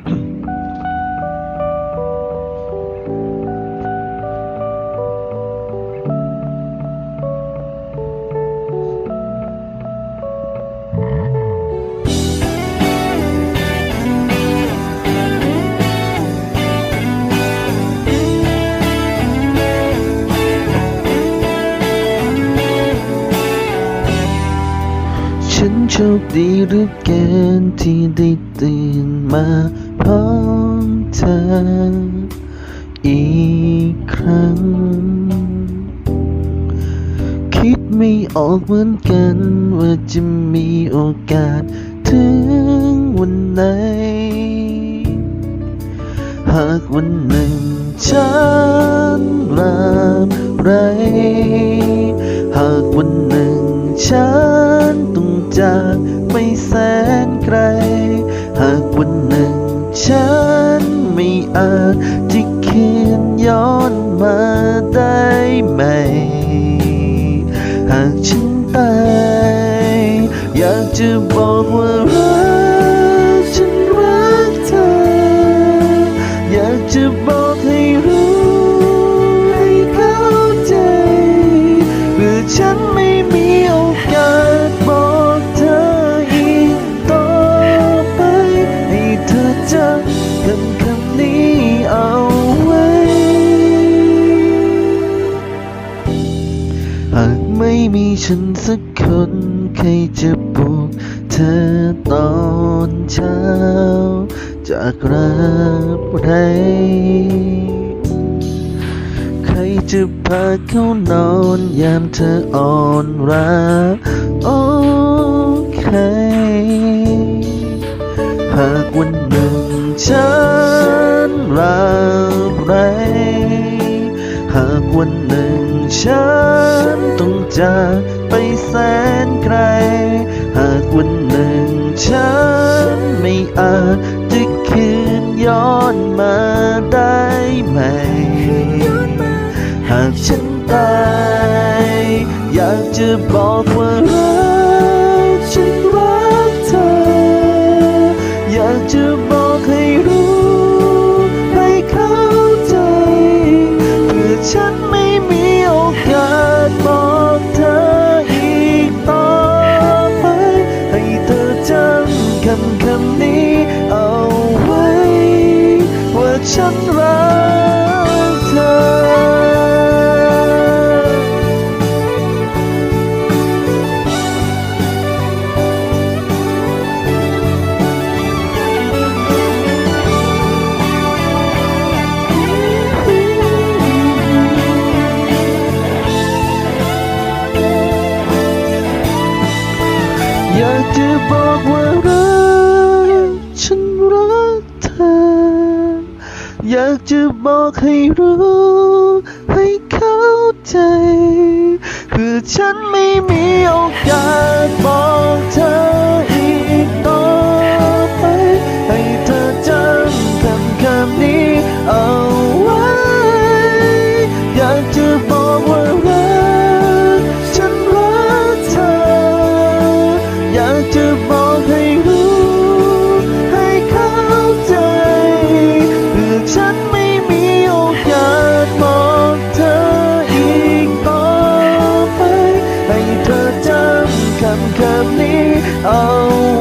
ฉันโชคดีหรือเกินที่ได้ตื่นมา พร้อมเธออีกครั้ง คิดไม่ออกเหมือนกันว่าจะมีโอกาสถึงวันไหน หากวันหนึ่งฉันรับไร หากวันหนึ่งฉันากฉันตายอยากจะบอกว่าากไม่มีฉันสักคนใครจะปลุกเธอตอนเช้า จากรับไรใครจะพาเขานอนยามเธออ่อนล้าโอเครหากวันหนึ่งฉันรับไรหากวันหนึ่ง ฉันต้องจากไปแสนไกล หากวันหนึ่งฉันไม่อาจจะคืนย้อนมาได้ไหม หากฉันตาย อยากจะบอก อยากจะบอกให้รู้ ให้เข้าใจ คือฉันไม่มีโอกาสบอกเธอ Oh.